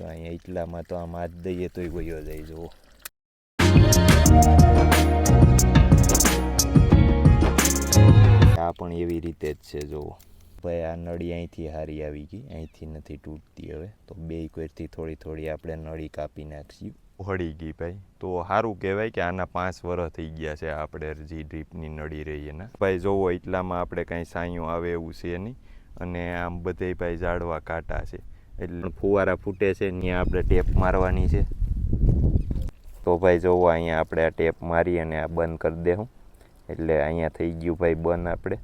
તો અહીંયા એટલામાં તો આમ હાથ દઈએ તોય વયો જાય, જુઓ. આ પણ એવી રીતે જ છે, જુઓ. ભાઈ, આ નળી અહીંથી હારી આવી ગઈ, અહીંથી નથી તૂટતી હવે. તો બે કોઈથી થોડી થોડી આપણે નળી કાપી નાખીએ હળી ગઈ ભાઈ. તો સારું કહેવાય કે આના પાંચ વર્ષ થઈ ગયા છે આપણે જે ડ્રીપની નળી રહી એના ભાઈ જોવો એટલામાં આપણે કાંઈ સાયું આવે એવું છે નહીં. અને આમ બધે ભાઈ ઝાડવા કાંટા છે. એટલે ફુવારા ફૂટે છે ત્યાં આપણે ટેપ મારવાની છે. તો ભાઈ જોવો અહીંયા આપણે આ ટેપ મારી અને આ બંધ કરી દેવું એટલે અહીંયા થઈ ગયું ભાઈ બંધ આપણે.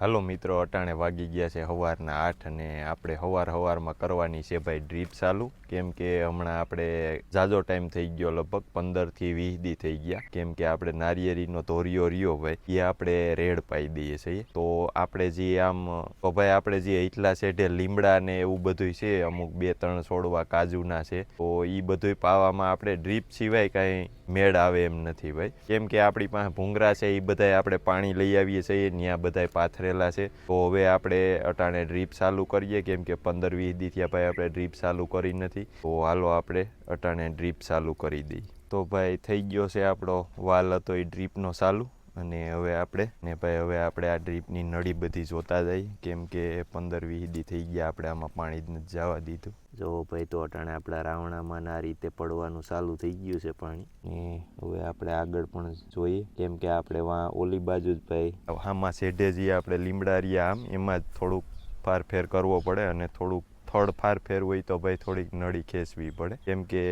હાલો મિત્રો, અટાણે વાગી ગયા છે સવારના આઠ અને આપણે સવાર સવારમાં કરવાની છે ભાઈ ડ્રીપ ચાલુ. કેમ કે હમણાં આપણે ઝાઝો ટાઈમ થઈ ગયો લગભગ પંદરથી વીસ દી થઈ ગયા. કેમ કે આપણે નારિયેરીનો ધોરિયો રહ્યો ભાઈ, એ આપણે રેડ પાઈ દઈએ છીએ. તો આપણે જે આમ ભાઈ આપણે જે એટલા સેઢે લીમડા ને એવું બધું છે, અમુક બે ત્રણ છોડવા કાજુના છે. તો એ બધું પાવામાં આપણે ડ્રીપ સિવાય કાંઈ મેળ આવે એમ નથી ભાઈ. કેમ કે આપણી પાસે ભૂંગરા છે એ બધાય આપણે પાણી લઈ આવીએ છીએ ત્યાં બધાય પાથરેલા છે. તો હવે આપણે અટાણે ડ્રીપ ચાલુ કરીએ, કેમ કે પંદર વીસ દી ભાઈ આપણે ડ્રીપ ચાલુ કરી નથી. તો હાલો આપણે અટાણે ડ્રીપ ચાલુ કરી દઈએ. તો ભાઈ થઈ ગયો છે આપણો વાલ હતો એ ડ્રીપનો ચાલુ. અને હવે આપણે ને ભાઈ હવે આપણે આ ડ્રીપની નળી બધી જોતા જઈએ કેમ કે પંદર વીસ દી થઈ ગયા આપણે આમાં પાણી જ નથી જવા દીધું. જો ભાઈ તો અટાણે આપણા રાવણામાં આ રીતે પડવાનું ચાલુ થઈ ગયું છે પાણી. ને હવે આપણે આગળ પણ જોઈએ કેમ કે આપણે વા ઓલી બાજુ જ ભાઈ આમાં શેઢે જઈએ આપણે લીમડા રહ્યા આમ એમાં જ થોડુંક ફારફેર કરવો પડે અને થોડુંક થડ ફારફેર હોય તો ભાઈ થોડીક નળી ખેંચવી પડે. કેમ કે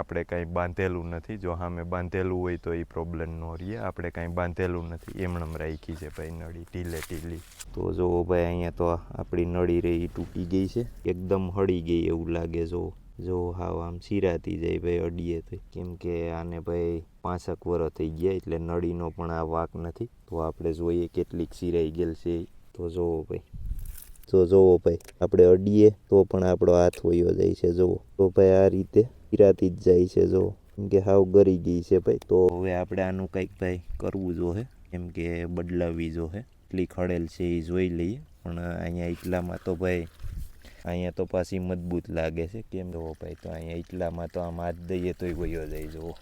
આપણે કાંઈ બાંધેલું નથી. જો સામે બાંધેલું હોય તો એ પ્રોબ્લેમ ન રહીએ આપણે કાંઈ બાંધેલું નથી. એમણમ રાખી છે ભાઈ નળી, ઢીલે ઢીલી. તો જો ભાઈ અહીંયા તો આપણી નળી રહી એ તૂટી ગઈ છે. એકદમ હળી ગઈ એવું લાગે જો. જો હાવ આમ સિરાતી જાય ભાઈ અડીએ તો. કેમ કે આને ભાઈ પાંસઠ વર્ષ થઈ ગયા એટલે નળીનો પણ આ વાક નથી. તો આપણે જોઈએ કેટલીક સિરાઈ ગયેલ છે. તો જોવો ભાઈ તો જોવો ભાઈ, આપણે અડીએ તો પણ આપણો હાથ વયો જાય છે, જોવો. તો ભાઈ આ રીતે પીરાતી જ જાય છે, જોવો. કેમ કે હાવ ગરી ગઈ છે ભાઈ. તો હવે આપણે આનું કંઈક ભાઈ કરવું જોઈએ કેમ કે બદલાવવી જોઈએ એટલી ખડેલ છે એ જોઈ લઈએ. પણ અહીંયા એટલામાં તો ભાઈ, અહીંયા તો પાછી મજબૂત લાગે છે. કેમ જોવો ભાઈ, તો અહીંયા એટલામાં તો આમ હાથ દઈએ તોય વયો જાય, જોવો.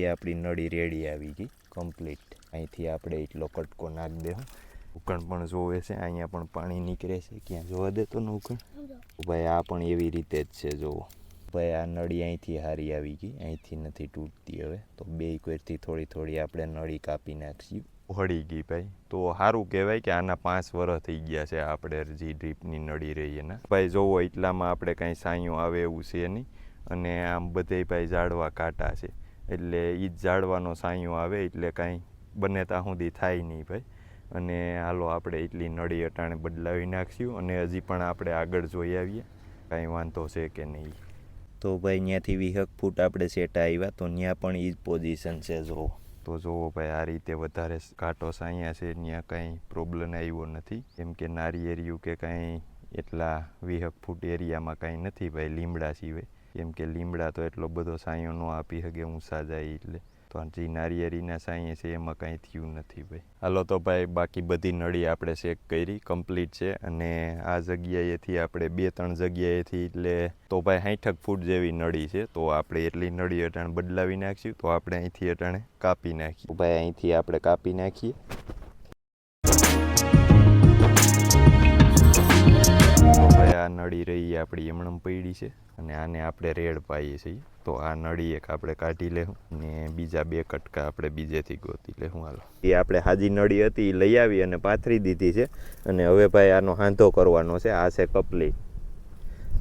અહીંથી આપણી નળી રેડી આવી ગઈ કમ્પ્લીટ અહીંથી આપણે એટલો કટકો નાખી દેવું. ઉકણ પણ જોવે છે અહીંયા પણ પાણી નીકળે છે. ક્યાં જોવા દેતો ને ઉકણ? ભાઈ આ પણ એવી રીતે જ છે જોવો ભાઈ આ નળી અહીંથી હારી આવી ગઈ અહીંથી નથી તૂટતી હવે. તો બે કોઈથી થોડી થોડી આપણે નળી કાપી નાખશું. હળી ગઈ ભાઈ. તો સારું કહેવાય કે આના પાંચ વર્ષ થઈ ગયા છે આપણે જે ડ્રીપની નળી રહી એના ભાઈ જોવો એટલામાં આપણે કાંઈ સાયું આવે એવું છે નહીં. અને આમ બધે ભાઈ ઝાડવા કાંટા છે. એટલે એ જ ઝાડવાનો સાયું આવે એટલે કાંઈ બને ત્યાં સુધી થાય નહીં ભાઈ. અને હાલો આપણે એટલી નળી અટાણે બદલાવી નાખશું અને હજી પણ આપણે આગળ જોઈ આવીએ. કાંઈ વાંધો છે કે નહીં. તો ભાઈ ત્યાંથી વીહક ફૂટ આપણે સેટા આવ્યા તો ત્યાં પણ એ જ પોઝિશન છે જો. તો જુઓ ભાઈ આ રીતે વધારે કાંટો સાયા છે ત્યાં કાંઈ પ્રોબ્લેમ આવ્યો નથી. કેમ કે નારિયેરિયું કે કાંઈ એટલા વીહક ફૂટ એરિયામાં કાંઈ નથી ભાઈ લીમડા સિવાય. કેમ કે લીમડા તો એટલો બધો સાયો ન આપી શકે ઊંસા જાય એટલે. તો જે નારિયેરીના સાંઈએ છે, એમાં કાંઈ થયું નથી ભાઈ. હાલો તો ભાઈ, બાકી બધી નળી આપણે ચેક કરી કમ્પ્લીટ છે. અને આ જગ્યાએથી આપણે બે ત્રણ જગ્યાએથી એટલે તો ભાઈ સાઠક ફૂટ જેવી નળી છે. તો આપણે એટલી નળી અટાણે બદલાવી નાખશું. તો આપણે અહીંથી અટાણે કાપી નાખીએ. ભાઈ અહીંથી આપણે કાપી નાખીએ. આ નળી રહી આપણી એમણમ પડી છે અને આને આપણે રેડ પાઈએ છીએ. તો આ નળી એક આપણે કાઢી લેવું ને બીજા બે કટકા આપણે બીજેથી ગોતી લેવું હાલો. એ આપણે હાજી નળી હતી એ લઈ આવી અને પાથરી દીધી છે. અને હવે ભાઈ આનો હાંધો કરવાનો છે. આ છે કપલી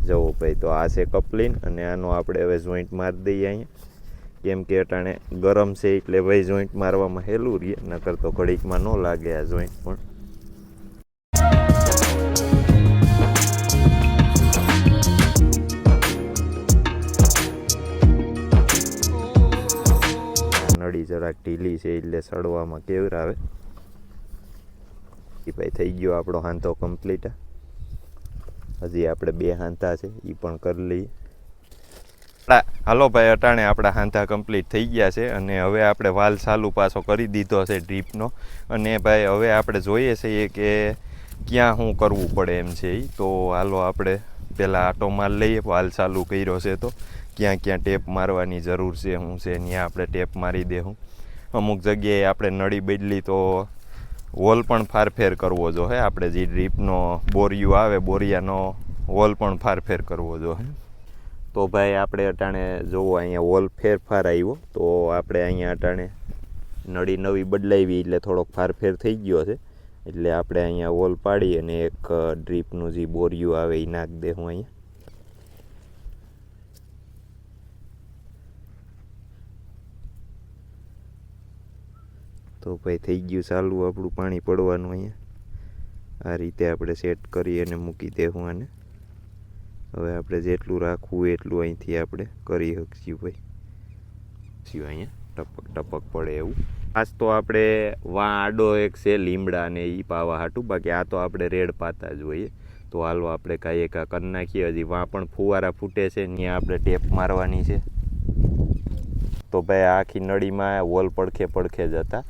જવો ભાઈ, તો આ છે કપલીન અને આનો આપણે હવે જોઈન્ટ મારી દઈએ અહીંયા. કેમ કે અટાણે ગરમ છે એટલે ભાઈ જોઈન્ટ મારવામાં હેલું રહીએ નકર તો ઘડીકમાં ન લાગે આ જોઈન્ટ પણ. જરાક ઢીલી છે એટલે સડવામાં કેવરાવે એ ભાઈ થઈ ગયો આપણો હાંતો કમ્પ્લીટ હજી આપણે બે હાંતા છે એ પણ કરી લઈએ. હાલો ભાઈ, અટાણે આપણા હાંધા કમ્પ્લીટ થઈ ગયા છે અને હવે આપણે વાલ ચાલુ પાછો કરી દીધો છે ડ્રીપનો અને ભાઈ, હવે આપણે જોઈએ છીએ કે ક્યાં શું કરવું પડે એમ છે. તો હાલો આપણે પહેલાં આટો માલ લઈએ, વાલ ચાલુ કર્યો છે તો. ક્યાં ક્યાં ટેપ મારવાની જરૂર છે શું છે ત્યાં આપણે ટેપ મારી દેવું અમુક જગ્યાએ આપણે નળી બદલી તો હોલ પણ ફારફેર કરવો જો હે, આપણે જે ડ્રીપનો બોરિયું આવે, બોરિયાનો હોલ પણ ફારફેર કરવો જો હે. તો ભાઈ આપણે અટાણે જોવો અહીંયા હોલ ફેરફાર આવ્યો, તો આપણે અહીંયા અટાણે નળી નવી બદલાવી એટલે થોડોક ફારફેર થઈ ગયો છે. એટલે આપણે અહીંયા હોલ પાડી અને એક ડ્રીપનું જે બોરિયું આવે એ નાખ દે હું અહીંયા. તો ભાઈ થઈ ગયું ચાલુ આપણું પાણી પડવાનું અહીંયા. આ રીતે આપણે સેટ કરી અને મૂકી દેવું આને. હવે આપણે જેટલું રાખવું એટલું અહીંથી આપણે કરી શકીશું ભાઈ. શું અહીંયા? ટપક ટપક પડે એવું. આજ તો આપણે વા આડો એક છે, લીમડા ને એ પાવા હાટું. બાકી આ તો આપણે રેડ પાતા જ હોઈએ. તો હાલો આપણે કાંઈ એક કરી નાખીએ. હજી વા પણ ફુવારા ફૂટે છે ત્યાં આપણે ટેપ મારવાની છે. તો ભાઈ આખી નળીમાં વોલ પડખે પડખે જ હતા.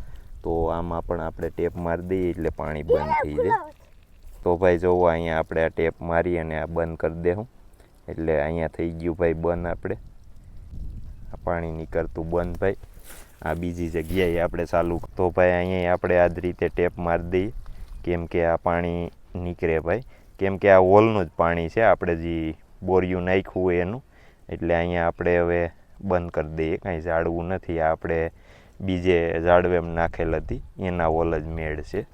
તો આમાં પણ આપણે ટેપ મારી દઈએ એટલે પાણી બંધ થઈ જાય. તો ભાઈ જોવો અહીંયા આપણે આ ટેપ મારી અને આ બંધ કરી દેવું એટલે અહીંયા થઈ ગયું ભાઈ બંધ આપણે. આ પાણી નીકળતું બંધ ભાઈ. આ બીજી જગ્યાએ આપણે ચાલુ તો ભાઈ અહીંયા આપણે આ જ રીતે ટેપ મારી દઈએ. કેમ કે આ પાણી નીકળે ભાઈ. કેમ કે આ હોલનું જ પાણી છે આપણે જે બોરિયું નાખ્યું હોય એનું. એટલે અહીંયા આપણે હવે બંધ કરી દઈએ કાંઈ ઝાડવું નથી. આ આપણે બીજે ઝાડવેમ નાખેલ હતી. એના હોલ જ મેળ છે.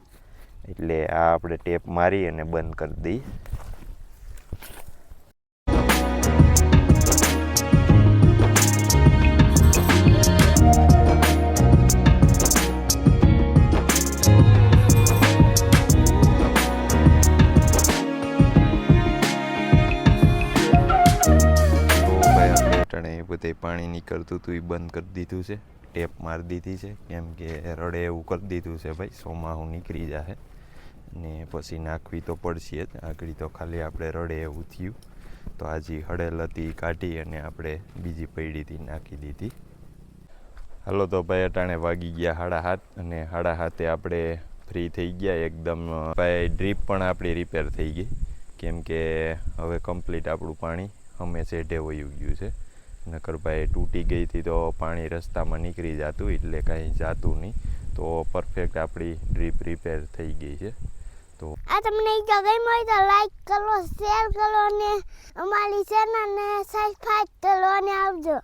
એટલે આ આપણે ટેપ મારી અને બંધ કરી દઈએ. પાણી નીકળતું હતું, એ બંધ કરી દીધું છે. ટેપ મારી દીધી છે, કેમ કે રડે એવું કરી દીધું છે ભાઈ, સોમાં હું નીકળી જશે ને પછી નાખવી તો પડશે જ, આગળ તો ખાલી આપણે રડે એવું થયું. તો આજે હળેલ હતી કાઢી અને આપણે બીજી પૈડીથી નાખી દીધી. હાલો તો ભાઈ, અટાણે વાગી ગયા હાડા હાથ અને હાડા હાથે આપણે ફ્રી થઈ ગયા, એકદમ, ભાઈ ડ્રીપ પણ આપણી રિપેર થઈ ગઈ. કેમ કે હવે કમ્પ્લીટ આપણું પાણી અમે સેઢે વયું ગયું છે. નકર ભાઈ તૂટી ગઈ હતી તો પાણી રસ્તામાં નીકળી જતું, એટલે કાંઈ જાતું નહીં. તો પરફેક્ટ આપણી ડ્રીપ રિપેર થઈ ગઈ છે. તો આ તમને જો ગમ્યું હોય તો લાઈક કરો શેર કરો અને અમારી ચેનલને સબસ્ક્રાઈબ કરો અને આવજો.